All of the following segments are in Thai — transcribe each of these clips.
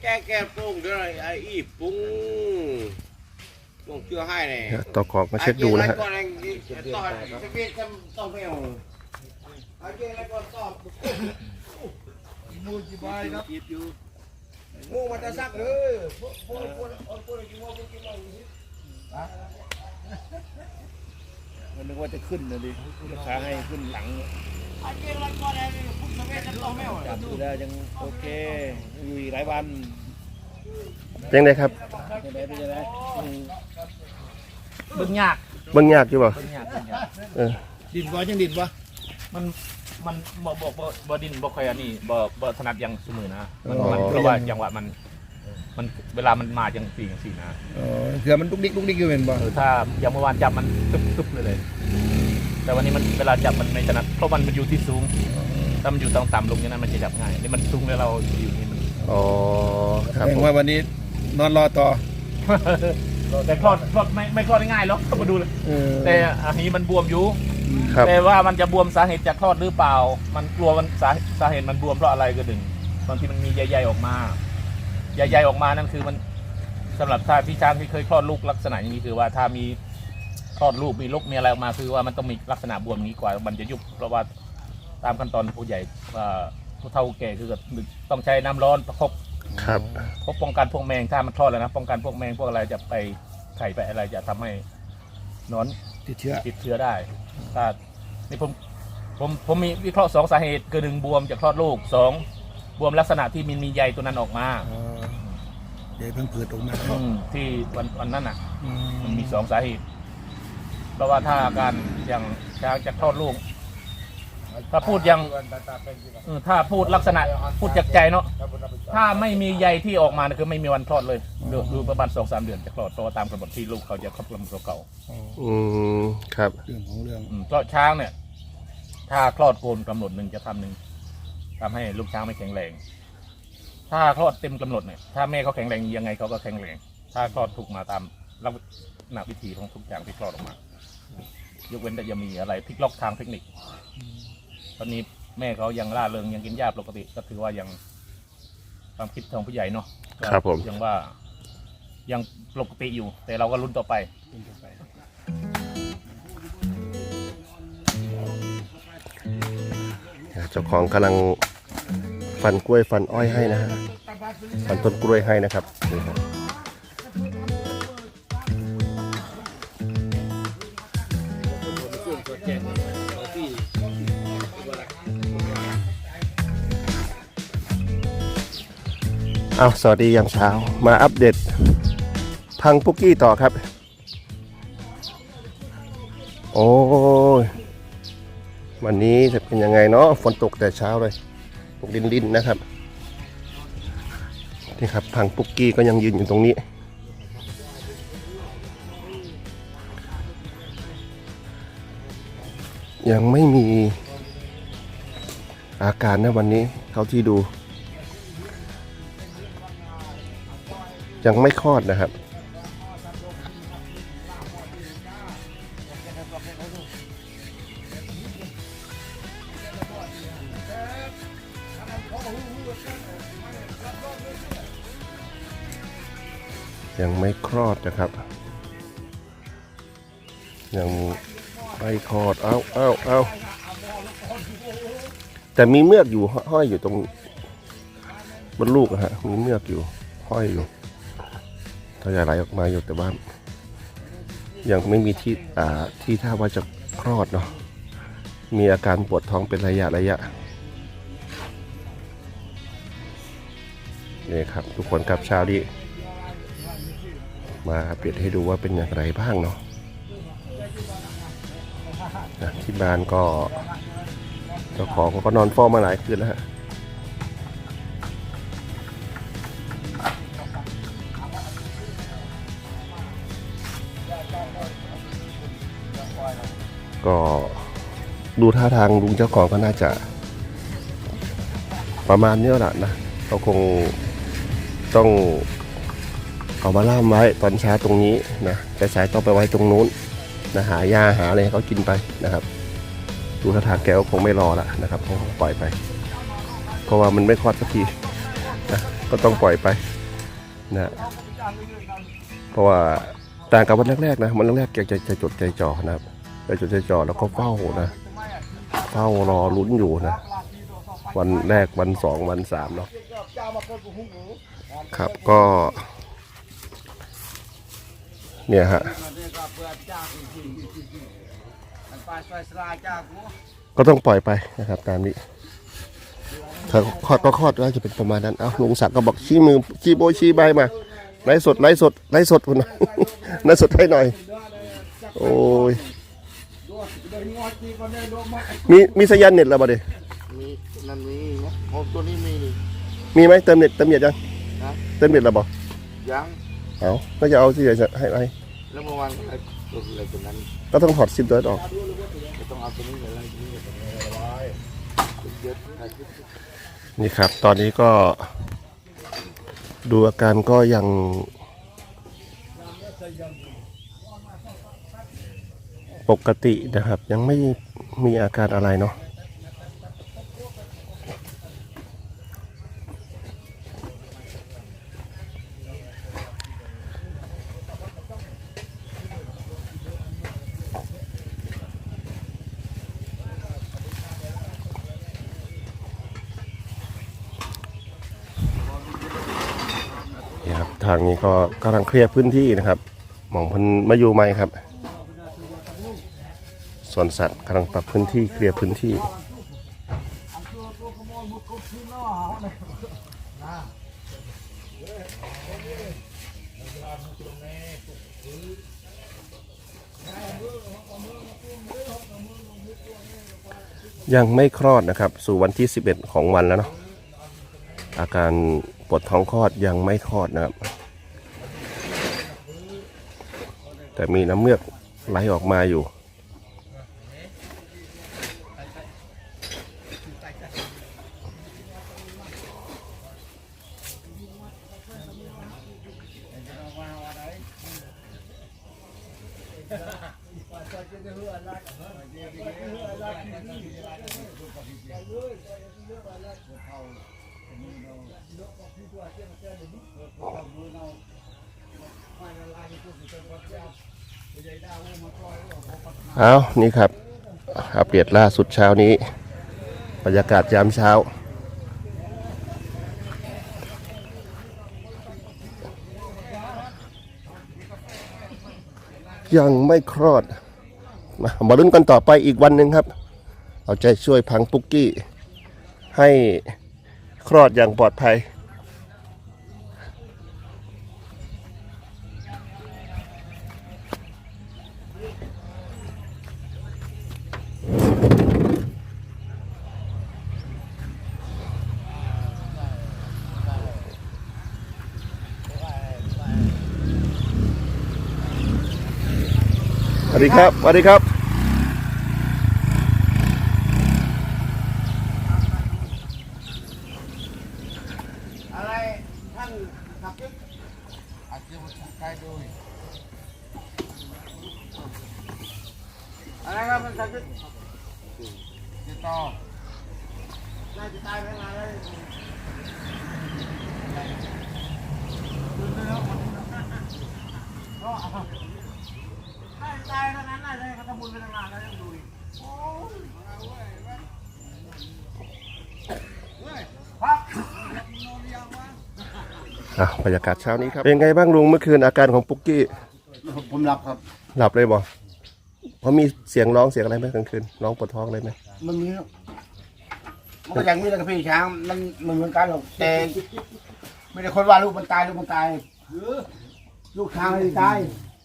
แก้แก้ปรุงเดี๋ยวไอ้อีปรุงปรุงเชื่อให้เนี่ยต่อของมาเช็คดูนะฮะก่อนไอ้ต่อจะเวียนจะต้องไม่เอาไอ้เจ้าแล้วก็ตอบมูจิบายครับงูมันจะซักเลยพวกพวกพวกพวกกินว่าพวกกินว่า มันนึกว่าจะขึ้นนะดิราคาให้ขึ้นหลังไอ้เจ้าแล้วก็ไอ้พวกจะเวียนจะต้องไม่เอาจับดูได้ยังโอเคอยู่อีกหลายวันยังไงครับยังไงเป็นยังไงอืมเบิ่งยากเบิ่งยากอยู่บ่เบิ่งยากเบิ่งยากเออดินบ่ยังดินบ่มันมันบ่บ่บ่บ่ดินบ่ค่อยอันนี้บ่บ่ถนัดอยังสมือนะมันมันเพราะว่าจังหวะมัน มันเวลามันมาจังสี่จังสี่นะอ๋อเผื่อมันลุกดิกลุกดิกอยู่เป็นบ่เออถ้าอย่างเมื่อวานจับมันตึ๊บตึ๊บเลยเลย แต่วันนี้มันเวลาจับมันไม่ถนัดเพราะมันมันอยู่ที่สูงถ้ามันอยู่ต่ำต่ำลงอย่างนั้นมันจะจับง่ายนี่มันสูงแล้วเราอยู่นี่มันอ๋อครับแสดผงมว่าวันนี้นอนรอต่อแต่คลอดคลอดไม่ไม่คลอดง่ายหรอกเข้ามาดูเลยเออแต่อันนี้มันบวมอยู่ครับแต่ว่ามันจะบวมสาเหตุจากคลอดหรือเปล่า มันกลัวมันสาสาเหตุมันบวมเพราะอะไรก็ดึงบางทีมันมีใยๆออกมา ใยๆออกมานั่นคือมันสำหรับถ้าพี่ช้างที่เคยคลอดลูกลักษณะอย่างนี้คือว่าถ้ามีคลอดลูกมีลูกมีอะไรออกมาคือว่ามันต้องมีลักษณะบวมนี้กว่ามันจะยุบเพราะว่าตามขั้นตอนผู้ใหญ่ว่าผู้เฒ่าผู้แก่คือต้องใช้น้ำร้อนประคบครับพบป้องกันพวกแมงถ้ามันคลอดแล้วนะป้องกันพวกแมงพวกอะไรจะไปไข่ไปอะไรจะทำให้หนอนติดเชื้อติดเชื้อได้ถ้านี่ผมผมผมมีวิเคราะห์สองสาเหตุคือหนึ่งบวมจากคลอดลูกสองบวมลักษณะที่มีมีใยตัวนั้นออกมา อ๋อเดี๋ยวเพิ่งเปิดออกมาอืมที่วันวันนั้นอะ อืมันมีสองสาเหตุ เพราะว่าถ้าอาการอย่างช้างจากคลอดลูก ถ้าพูดอย่างเออถ้าพูดลักษณะพูดจากใจเนาะ ถ้าไม่มีใยที่ออกมานะคือไม่มีวันคลอดเลยดูดูประมาณสองสามเดือนจะคลอดเพราะว่าตามกำหนดที่ลูกเขาจะคลอดกำหนดเก่าอ๋ออืมครับ เรื่องของเรื่องอืมก็ช้างเนี่ย ถ้าคลอดโกนกำหนดหนึ่งจะทำหนึ่งทำให้ลูกช้างไม่แข็งแรง ถ้าคลอดเต็มกำหนดเนี่ยถ้าแม่เขาแข็งแรงยังไงเขาก็แข็งแรง ถ้าคลอดถูกมาตามลักษณะวิธีของทุกอย่างที่คลอดออกมา ยกเว้นแต่จะมีอะไรพลิกล็อกทางเทคนิค ตอนนี้แม่เขายังล่าเริงยังกินหญ้าปกติ ก็ถือว่ายังความคิดของผู้ใหญ่เนาะก็ครับผม ยังว่า ยังปกติอยู่ แต่เราก็ลุ้นต่อไป เจ้าของกำลัง ฟันกล้วยฟันอ้อยให้นะฮะฟันต้นกล้วยให้นะครับนี่ครับเอาสวัสดียามเช้ามาอัปเดตพังปุกกี้ต่อครับ โอ้ยวันนี้จะเป็นยังไงเนาะฝนตกแต่เช้าเลย ดินดินๆนะครับนี่ครับพังปุกกี้ก็ยังยืนอยู่ตรงนี้ ยังไม่มีอาการนะวันนี้เท่าที่ดู ยังไม่คลอดนะครับ ยังไม่คลอดเอาเอาเอาแต่มีเมือกอยู่ห้อยอยู่ตรงบนลูกอะฮะมีเมือกอยู่ห้อยอยู่ถ้าจะไหลออกมาอยู่แต่ว่ายังไม่มีที่อ่าที่ท่าว่าจะคลอดเนาะมีอาการปวดท้องเป็นระยะระยะนี่ครับทุกคนกับเช้าดีมาอัปเดตให้ดูว่าเป็นอย่างไรบ้างเนาะ นะที่บ้านก็เจ้าของก็นอนเฝ้ามาหลายคืนแล้วฮะก็ดูท่าทางลุงเจ้าของก็น่าจะ ประมาณนี้แหละนะเขาคงต้องเอามาล่ามไว้ตอนเช้าตรงนี้นะแต่สายต้องไปไว้ตรงนู้น นะหายาหาอะไรเขากินไปนะครับดูท่าทางแกก็คงไม่รอละนะครับคงปล่อยไป เพราะว่ามันไม่คลอดสักทีนะก็ต้องปล่อยไปนะเพราะว่าต่างกับวันแรกๆนะวันแรกๆแกจะจะจดใจจ่อนะครับจะจดใจจ่อแล้วก็เฝ้านะเฝ้ารอลุ้นอยู่นะ วันแรกวันสองวันสามเนาะครับก็ เนี่ยฮะ ก็ต้องปล่อยไปนะครับตามนี้ถ้าคลอดก็คลอดแล้วจะเป็นประมาณนั้น เอาลุงศักดิ์ก็บอกชี้มือชี้โบยชี้ใบมาไลฟ์สดไลฟ์สดไลฟ์สดคุณไลฟ์สดให้หน่อย โอ้ย มีมีสัญญาณเน็ตแล้วบ่เดมีนั่นมีนะโอ้ตัวนี้มีนี่มีไหมเติมเน็ตเติมเน็ตยังฮะเติมเน็ตแล้วบ่ยังเอาก็จะเอาที่จะให้ไป แล้วเมื่อวานอะไรอะไรตัวนั้นก็ต้องถอดซิมตัวนั้นออกจะต้องเอาตัวนี้อะไรตัวนี้อะไรไว้เยอะอะไรที่นี่ครับ ตอนนี้ก็ ดูอาการก็ยัง ปกตินะครับ ยังไม่มีอาการอะไรเนาะ ทางนี้ก็กำลังเคลียร์พื้นที่นะครับ หมองพันมาอยู่ไหมครับสวนสัตว์กำลังปรับพื้นที่เคลียร์พื้นที่ ยังไม่คลอดนะครับ สู่วันที่ 11 ของวันแล้วเนาะอาการ ปวดท้องคลอดยังไม่คลอดนะครับ แต่มีน้ำเมือกไหลออกมาอยู่ เอานี่ครับอัปเดตล่าสุดเช้านี้ บรรยากาศยามเช้า ยังไม่คลอด มามาลุ้นกันต่อไปอีกวันหนึ่งครับ เอาใจช่วยพังปุกกี้ให้ คลอดอย่างปลอดภัย สวัสดีครับ สวัสดีครับ อะไรท่านขับรถอาจจะมาใกล้ดูอะไรครับมันขับรถ จะต่อน่าจะตายไปนานแล้วน่าจะตายเท่านั้นน่าจะให้เขาทำบุญไปตั้งนานแล้วยังดูอีกครับอะบรรยากาศเช้านี้ครับ เป็นไงบ้างลุงเมื่อคืนอาการของปุกกี้ ผมรับครับ หลับเลยบ่ เพราะมีเสียงร้องเสียงอะไรไหมกลางคืนร้องปวดท้องอะไรไหมมันมีมันก็อย่างนี้แหละครับพี่ช้างมันมันเหมือนกันหรอกแต่ไม่ได้คนว่าลูกมันตายลูกมันตายลูกช้างไม่ได้ตาย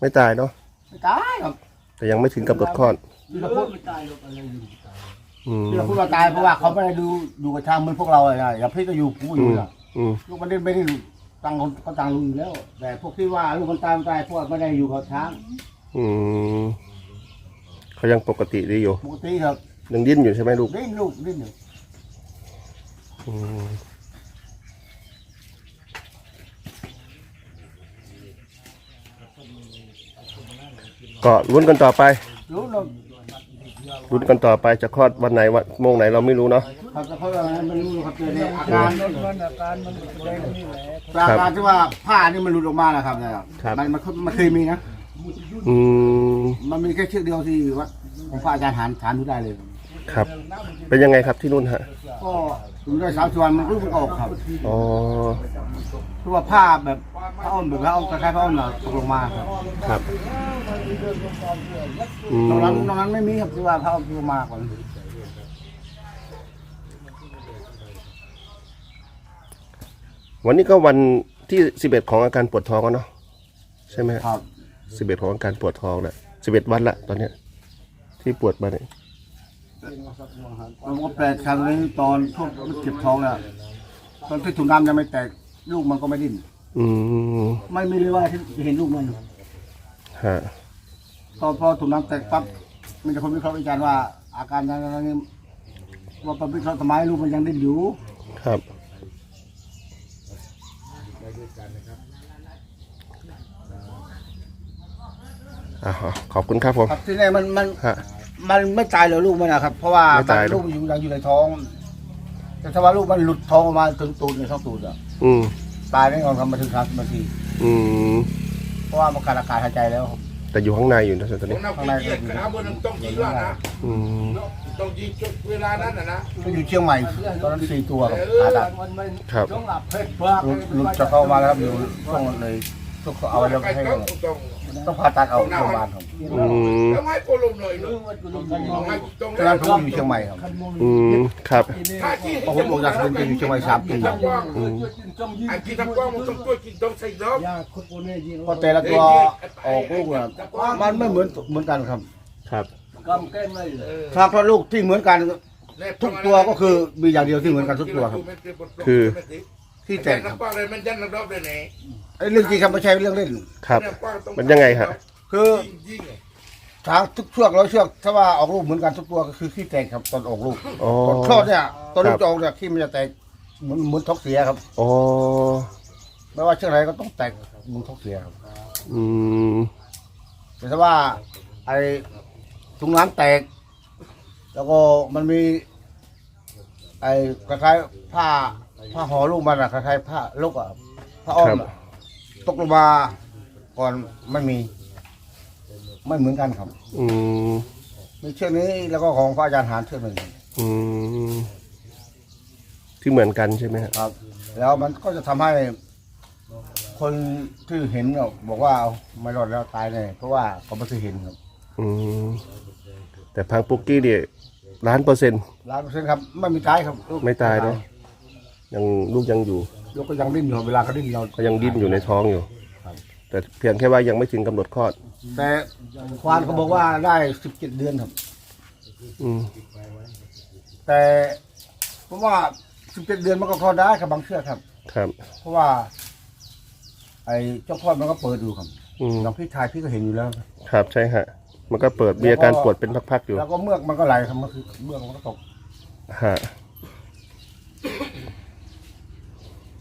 ไม่ตายเนาะไม่ตายครับแต่ยังไม่ถึงกำหนดคลอดที่เราพูดอืมที่เราพูดว่าตายเพราะว่าเขาไม่ได้ดูดูกับช้างเหมือนพวกเราอะนะอย่างพี่ก็อยู่ผู้ออืยู่มนะอืมลูกมันได้ไม่ได้ตังคนก็ตังลุงอยู่แล้ว แต่พวกที่ว่าลูกมันตายมันตายพวกไม่ได้อยู่กับช้างอืม เขายังปกติดีอยู่ปกติครับยังดิ้นอยู่ใช่ไหมลูกดิ้นลูกดิ้นอยู่อืมก็ลุ้นกันต่อไปรู้เนาะลุ้นกันต่อไปจะคลอดวันไหนวันโมงไหนเราไม่รู้เนาะชุดครับแต่เขาว่ามันรู้ครับเจอเนี่ยอาการมันอาการมันแสดงนี่แหละอาการที่ว่าผ้านี่มันหลุดออกมานะครับเนี่ยมันมันมันเคยมีนะ อืม มันมีแค่เชือกเดียวที่ว่าของพระอาจารย์หานฐานดูได้เลยครับ เป็นยังไงครับที่นู่นฮะก็อยู่ได้สามสิบวันมันรู้มันออกครับอ๋อเพราะว่าผ้าแบบผ้าอ้อมแบบผ้าอ้อมคล้ายๆผ้าอ้อมน่ะตกลงมาครับครับอืมตรงนั้นตรงนั้นไม่มีครับที่ว่าผ้าอ้อมตกลงมาก่อนวันนี้ก็วันที่สิบเอ็ดของอาการปวดท้องแล้วเนาะใช่ไหมครับสิบเอ็ดของอาการปวดท้องแหละ สิบเอ็ดวันละตอนเนี้ย ที่ปวดมาเนี่ยมันก็แปลกครั้งนี้ตอนช่วงมันเจ็บท้องน่ะตอนที่ถุงดำยังไม่แตกลูกมันก็ไม่ดิ้นอืมไม่มีเลยว่าที่จะเห็นลูกมันฮะตอนพอถุงน้ำแตกปั๊บมีแต่คนวิเคราะห์วิจารณ์ว่าอาการนั้นนั้นนี้ว่าปั๊บวิเคราะห์ทำไมลูกมันยังดิ้นอยู่ครับ อ่าขอบคุณครับผม ครับที่นี่มันมันฮะ มันไม่ตายเลยลูกมันนะครับ เพราะว่าไม่ตายหรอก ลูกมันอยู่ยังอยู่ในท้อง แต่ถ้าว่าลูกมันหลุดท้องออกมาถึงตูดในท้องตูดอะอืมตายแน่นอนครับมาถึงสามสิบนาทีอืมเพราะว่ามันขาดอากาศหายใจแล้วครับ แต่อยู่ข้างในอยู่นะตอนนี้ผมนำไปเยี่ยมครับบนต้องยิงแล้วนะอืมต้องยิงจุดเวลานั้นนะนะก็อยู่เชียงใหม่ตอนนั้นสี่ตัวครับผ่าตัดครับ หลุดหลุดจะเข้ามาแล้วครับอยู่ช่วงเลย ช่วงเขาเอาแล้วไปให้ต้องต้องต้องผ่าตัดเอาโรงพยาบาลครับอืมแล้วให้โปรลมหน่อยเลยให้ตรงตอนนั้นผมอยู่เชียงใหม่ครับอืมครับถ้าที่เพราะผมออกจากสุรินทร์ไปอยู่เชียงใหม่สามปีทำกว้างไอ้ที่ทำกว้างมันต้องตัวกินต้องใส่ซอสยาคนโอเนี่ยยิงเพราะแต่ละตัวออกลูกอะมันไม่เหมือนเหมือนกันครับ ครับกำแก้มเลยถ้าพระลูกที่เหมือนกันทุกตัวก็คือมีอย่างเดียวที่เหมือนกันทุกตัวครับที่แตกครับ น้ำกว้างเลยมันยันระดับเลยไหนไอ้เรื่องจริงครับไม่ใช่เรื่องเล่น ครับ มันยังไงฮะคือยิงช้างทุกเชือกร้อยเชือกถ้าว่าออกลูกเหมือนกันทุกตัวก็คือขี้แตกครับตอนออกลูกอ๋อตอนคลอดเนี่ยตอนลูครักบจะออกเนี่ยขี้มันจะแตกเหมือนเหมือนท้องเสียครับอ๋อไม่ว่าเชือกไหนก็ต้องแตกเหมือนท้องเสียครับอืมแต่ถ้าว่าไอ้ถุงน้ำแตก แล้วก็มันมี ไอ้คล้ายๆผ้าผ้าห่อลูกมันอะคล้ายๆผ้าลูกอะผ้าอ้อมอะ ตกลงมาก่อนไม่มี ไม่เหมือนกันครับ อืมมีเชือกนี้แล้วก็ของพระอาจารย์หานเชือกหนึ่งอืมที่เหมือนกันใช่ไหมฮะครับ แล้วมันก็จะทำให้คนที่เห็นเนี่ยบอกว่าเอาไม่รอดแล้วตายแน่เพราะว่าเขาไม่เคยเห็นครับอืมแต่พังปุกกี้เนี่ยล้านเปอร์เซ็นต์ล้านเปอร์เซ็นต์ครับ ไม่มีตายครับลูกไม่ตายเนาะยังลูกยังอยู่ ลูกก็ยังดิ้นอยู่เวลาเขาดิ้นเราก็ยังดิ้นอยู่ในท้องอยู่ครับแต่เพียงแค่ว่ายังไม่ถึงกำหนดคลอด แต่ควานเขาบอกว่าได้สิบเจ็ดเดือนครับ อืมแต่ผมว่าสิบเจ็ดเดือนมันก็คลอดได้ครับบางเชือกครับ ครับ เพราะว่า ไอ้เจ้าคลอดมันก็เปิดดูครับอืมน้องพี่ชายพี่ก็เห็นอยู่แล้ว ครับใช่ฮะ มันก็เปิดมีอาการปวดเป็นพักๆอยู่ แล้วก็เมือกมันก็ไหลครับมันคือเมือกมันก็ตกฮะ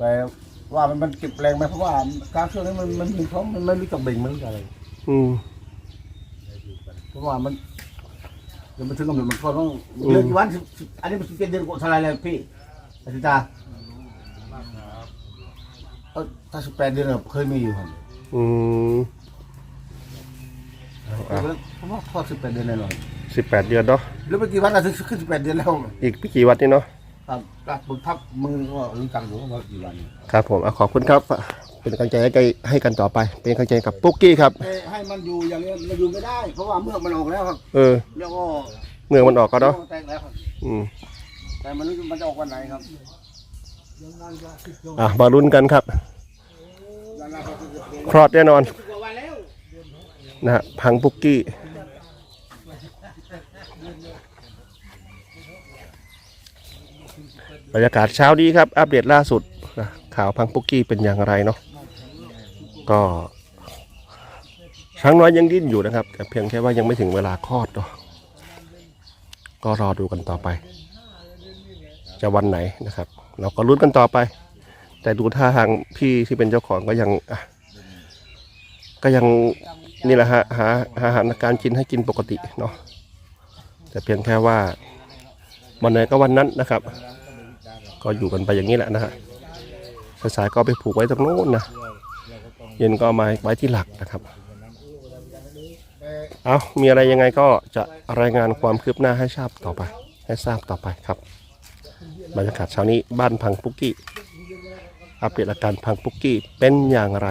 แต่ว่ามันมันเก็บแรงไหมเพราะว่าการช่วงนี้มันมันมีท้องมันไม่มีตกเบ่งมันอะไรอืมเพราะว่ามันเดี๋ยวมันถึงกำหนดมันคลอดต้องเดือนกี่วันสิบสิบอันนี้มันสิบเจ็ดเดือนกว่าเท่าไหรแล้วพี่อาทิตย์ตาเออถ้าสิบแปดเดือนอะเคยมีอยู่ครับอืมอะผมว่าคลอดสิบแปดเดือนแน่นอนสิบแปดเดือนเนาะแล้วเมื่อกี่วันอะถึงขึ้นสิบแปดเดือนแล้วอีกไม่กี่วันนี่เนาะ ครับกลับบุญทับมือก็รู้จักอยู่ว่ากี่วันครับผมอะขอบคุณครับ เป็นกำลังใจให้กันให้กันต่อไป เป็นกำลังใจกับปุ๊กกี้ครับแต่ให้มันอยู่อย่างนี้มันอยู่ไม่ได้ เพราะว่าเมือกมันออกแล้วครับ เออ แล้วก็เมื่อมันออกก็เนาะแตกแล้วครับอืมแต่มันรู้มันจะออกวันไหนครับอะมาลุ้นกันครับ คลอดแน่นอนนะฮะพังปุ๊กกี้ บรรยากาศเช้านี้ครับ อัปเดตล่าสุดนะข่าวพังปุ๊กกี้เป็นอย่างไรเนาะก็ช้างน้อยยังดิ้นอยู่นะครับ แต่เพียงแค่ว่ายังไม่ถึงเวลาคลอดเนาะก็รอดูกันต่อไป จะวันไหนนะครับ เราก็ลุ้นกันต่อไป แต่ดูท่าทางพี่ที่เป็นเจ้าของก็ยังก็ยังนี่แหละฮะหาหาอาหารการกินให้กินปกติเนาะแต่เพียงแค่ว่า วันไหนก็วันนั้นนะครับ ก็อยู่กันไปอย่างนี้แหละนะฮะสายก็ไปผูกไว้ตรงโน้นนะเย็นก็มาไว้ที่หลักนะครับเอามีอะไรยังไงก็จะรายงานความคืบหน้าให้ทราบต่อไป ให้ทราบต่อไปครับบรรยากาศเช้านี้บ้านพังปุกกี้อัปเดตอาการพังปุกกี้เป็นอย่างไร